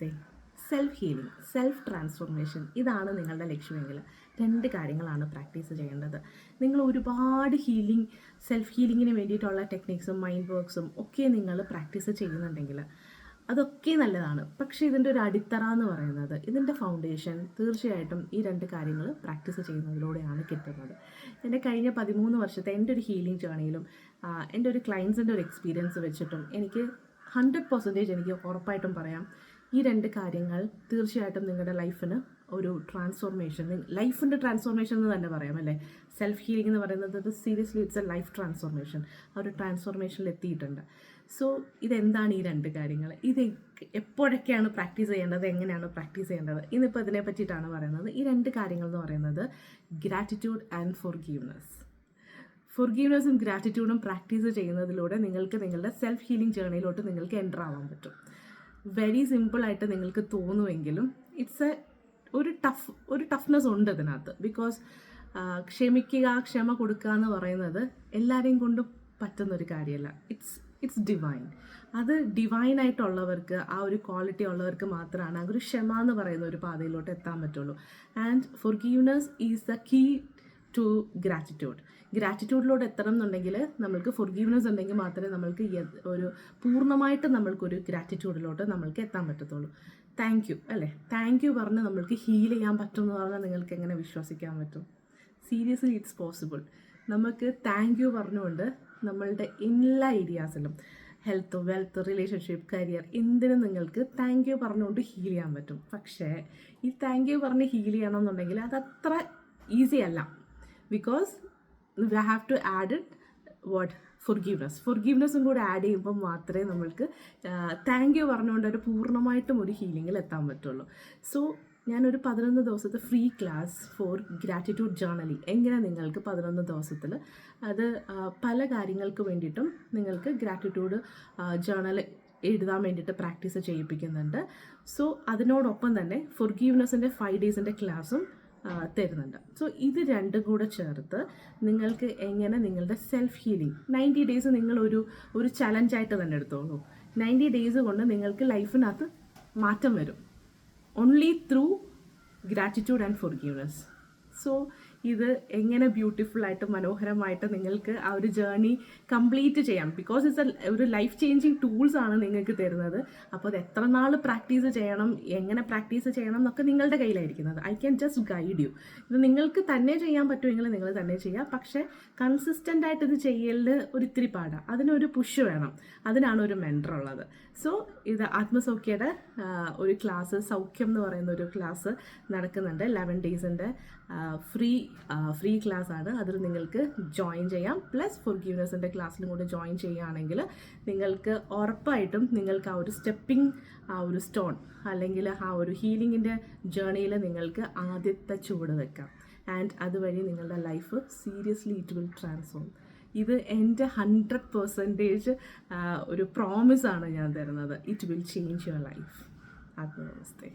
നമസ്തേ self healing self transformation ഇതാണ് നിങ്ങളുടെ ലക്ഷ്യമെങ്കിൽ രണ്ട് കാര്യങ്ങളാണ് പ്രാക്ടീസ് ചെയ്യേണ്ടത്. നിങ്ങൾ ഒരുപാട് ഹീലിംഗ് സെൽഫ് ഹീലിങ്ങിന് വേണ്ടിയിട്ടുള്ള ടെക്നിക്സും മൈൻഡ് വർക്ക്സും ഒക്കെ നിങ്ങൾ പ്രാക്ടീസ് ചെയ്യുന്നുണ്ടെങ്കിൽ അതൊക്കെ നല്ലതാണ്. പക്ഷേ ഇതിന്റെ ഒരു അടിത്തറ എന്ന് പറയുന്നത് ഇതിന്റെ ഫൗണ്ടേഷൻ തീർച്ചയായിട്ടും ഈ രണ്ട് കാര്യങ്ങൾ പ്രാക്ടീസ് ചെയ്യുന്നതിലൂടെയാണ് കിട്ടുന്നത്. എന്റെ കഴിഞ്ഞ പതിമൂന്ന് വർഷത്തെ എന്റെ ഒരു ഹീലിംഗ് ജേണിയിലും എന്റെ ഒരു ക്ലയൻസിന്റെ ഒരു എക്സ്പീരിയൻസ് വെച്ചിട്ടും എനിക്ക് ഹൺഡ്രഡ് പെർസെന്റേജ് എനിക്ക് ഉറപ്പായിട്ടും പറയാം. ഈ രണ്ട് കാര്യങ്ങൾ തീർച്ചയായിട്ടും നിങ്ങളുടെ ലൈഫിന് ഒരു ട്രാൻസ്ഫോർമേഷൻ ലൈഫിന്റെ ട്രാൻസ്ഫോർമേഷൻ എന്ന് തന്നെ പറയാം അല്ലേ? സെൽഫ് ഹീലിംഗ് എന്ന് പറയുന്നത് seriously it's a life transformation ആ ഒരു ട്രാൻസ്ഫോർമേഷനിൽ എത്തിയിട്ടുണ്ട്. സോ ഇതെന്താണ് ഈ രണ്ട് കാര്യങ്ങൾ? ഇത് എപ്പോഴൊക്കെയാണ് പ്രാക്ടീസ് ചെയ്യേണ്ടത്? എങ്ങനെയാണ് പ്രാക്ടീസ് ചെയ്യേണ്ടത്? ഇന്നിപ്പോൾ ഇതിനെ പറ്റിയിട്ടാണ് പറയുന്നത്. ഈ രണ്ട് കാര്യങ്ങൾ എന്ന് പറയുന്നത് ഗ്രാറ്റിറ്റ്യൂഡ് ആൻഡ് ഫോർ ഗീവ്നെസ് ഫൊർഗീവ്നെസ്സും ഗ്രാറ്റിറ്റ്യൂഡും പ്രാക്ടീസ് ചെയ്യുന്നതിലൂടെ നിങ്ങൾക്ക് നിങ്ങളുടെ സെൽഫ് ഹീലിംഗ് ജേർണിയിലോട്ട് നിങ്ങൾക്ക് എന്റർ ആവാൻ പറ്റും. വെരി സിമ്പിളായിട്ട് നിങ്ങൾക്ക് തോന്നുമെങ്കിലും ഇറ്റ്സ് എ ഒരു ടഫ് ഒരു ടഫ്നെസ് ഉണ്ട് ഇതിനകത്ത് ബിക്കോസ് ക്ഷമിക്കുക ക്ഷമ കൊടുക്കുക എന്ന് പറയുന്നത് എല്ലാവരെയും കൊണ്ടും പറ്റുന്നൊരു കാര്യമല്ല. ഇറ്റ്സ് ഇറ്റ്സ് ഡിവൈൻ അത് ഡിവൈൻ ആയിട്ടുള്ളവർക്ക് ആ ഒരു ക്വാളിറ്റി ഉള്ളവർക്ക് മാത്രമാണ് ആ ഒരു ക്ഷമ എന്ന് പറയുന്ന ഒരു പാതയിലോട്ട് എത്താൻ പറ്റുള്ളൂ. And for forgiveness is the key to gratitude ഗ്രാറ്റിറ്റ്യൂഡിലോട്ട് എത്തണം എന്നുണ്ടെങ്കിൽ നമ്മൾക്ക് ഫൊർഗീവ്നെസ് ഉണ്ടെങ്കിൽ മാത്രമേ നമ്മൾക്ക് ഒരു പൂർണമായിട്ട് നമ്മൾക്കൊരു ഗ്രാറ്റിറ്റ്യൂഡിലോട്ട് നമ്മൾക്ക് എത്താൻ പറ്റത്തുള്ളൂ. താങ്ക് യു അല്ലേ? താങ്ക് യു പറഞ്ഞ് നമ്മൾക്ക് ഹീൽ ചെയ്യാൻ പറ്റും എന്ന് പറഞ്ഞാൽ നിങ്ങൾക്ക് എങ്ങനെ വിശ്വസിക്കാൻ പറ്റും? സീരിയസ്ലി ഇറ്റ്സ് പോസിബിൾ നമുക്ക് താങ്ക് യു പറഞ്ഞുകൊണ്ട് നമ്മളുടെ എല്ലാ ഏരിയാസിലും ഹെൽത്ത് വെൽത്ത് റിലേഷൻഷിപ്പ് കരിയർ എന്തിനും നിങ്ങൾക്ക് താങ്ക് യു പറഞ്ഞുകൊണ്ട് ഹീൽ ചെയ്യാൻ പറ്റും. പക്ഷേ ഈ താങ്ക് യു പറഞ്ഞ് ഹീൽ ചെയ്യണമെന്നുണ്ടെങ്കിൽ അതത്ര ഈസി അല്ല. Because we have to add it what forgiveness ഫൊർഗീവ്നെസ്സും കൂടെ ആഡ് ചെയ്യുമ്പോൾ മാത്രമേ നമ്മൾക്ക് താങ്ക് യു പറഞ്ഞുകൊണ്ട് ഒരു പൂർണമായിട്ടും ഒരു ഹീലിങ്ങിൽ എത്താൻ പറ്റുള്ളൂ. സോ ഞാനൊരു പതിനൊന്ന് ദിവസത്തെ free class for gratitude journaling എങ്ങനെ നിങ്ങൾക്ക് പതിനൊന്ന് ദിവസത്തിൽ അത് പല കാര്യങ്ങൾക്ക് വേണ്ടിയിട്ടും നിങ്ങൾക്ക് ഗ്രാറ്റിറ്റ്യൂഡ് ജേർണൽ എഴുതാൻ വേണ്ടിയിട്ട് പ്രാക്ടീസ് ചെയ്യിപ്പിക്കുന്നുണ്ട്. സോ അതിനോടൊപ്പം തന്നെ ഫൊർഗീവ്നെസ്സിന്റെ ഫൈവ് ഡേയ്സിന്റെ ക്ലാസ്സും തരുന്നുണ്ട്. സോ ഇത് രണ്ടും കൂടെ ചേർത്ത് നിങ്ങൾക്ക് എങ്ങനെ നിങ്ങളുടെ സെൽഫ് ഹീലിംഗ് നയന്റി ഡേയ്സ് നിങ്ങളൊരു ഒരു ചലഞ്ചായിട്ട് തന്നെ എടുത്തോളൂ. നയന്റി ഡേയ്സ് കൊണ്ട് നിങ്ങൾക്ക് ലൈഫിനകത്ത് മാറ്റം വരും. Only through gratitude and forgiveness so ഇത് എങ്ങനെ ബ്യൂട്ടിഫുൾ ആയിട്ട് മനോഹരമായിട്ട് നിങ്ങൾക്ക് ആ ഒരു ജേർണി കംപ്ലീറ്റ് ചെയ്യാം. ബിക്കോസ് ഇറ്റ്സ് ഒരു ലൈഫ് ചേഞ്ചിങ് ടൂൾസ് ആണ് നിങ്ങൾക്ക് തരുന്നത്. അപ്പോൾ അത് എത്ര നാൾ പ്രാക്ടീസ് ചെയ്യണം എങ്ങനെ പ്രാക്ടീസ് ചെയ്യണം എന്നൊക്കെ നിങ്ങളുടെ കയ്യിലായിരിക്കുന്നത്. I can just guide you ഇത് നിങ്ങൾക്ക് തന്നെ ചെയ്യാൻ പറ്റുമെങ്കിൽ നിങ്ങൾ തന്നെ ചെയ്യുക പക്ഷേ കൺസിസ്റ്റന്റ് ആയിട്ട് ഇത് ചെയ്യലിൽ ഒരു ഇത്തിരി പാടാണ് അതിനൊരു പുഷ് വേണം. അതിനാണ് ഒരു മെന്റർ ഉള്ളത്. സോ ഇത് ആത്മസൗഖ്യയുടെ ഒരു ക്ലാസ് സൗഖ്യം എന്ന് പറയുന്ന ഒരു ക്ലാസ് നടക്കുന്നുണ്ട്. ലെവൻ ഡേയ്സിന്റെ ഫ്രീ ഫ്രീ ക്ലാസ് ആണ്. അതിൽ നിങ്ങൾക്ക് ജോയിൻ ചെയ്യാം. പ്ലസ് ഫൊർഗീവ്നെസ്സിന്റെ ക്ലാസ്സിലും കൂടെ ജോയിൻ ചെയ്യുകയാണെങ്കിൽ നിങ്ങൾക്ക് ഉറപ്പായിട്ടും നിങ്ങൾക്ക് ആ ഒരു സ്റ്റെപ്പിംഗ് ആ ഒരു സ്റ്റോൺ അല്ലെങ്കിൽ ആ ഒരു ഹീലിങ്ങിന്റെ ജേണിയിൽ നിങ്ങൾക്ക് ആദ്യത്തെ ചുവട് വെക്കാം. ആൻഡ് അതുവഴി നിങ്ങളുടെ life seriously it will transform ഇത് എന്റെ ഹൺഡ്രഡ് പെർസെന്റേജ് ഒരു പ്രോമിസാണ് ഞാൻ തരുന്നത്. It will change your life ആത്മനമസ്തേ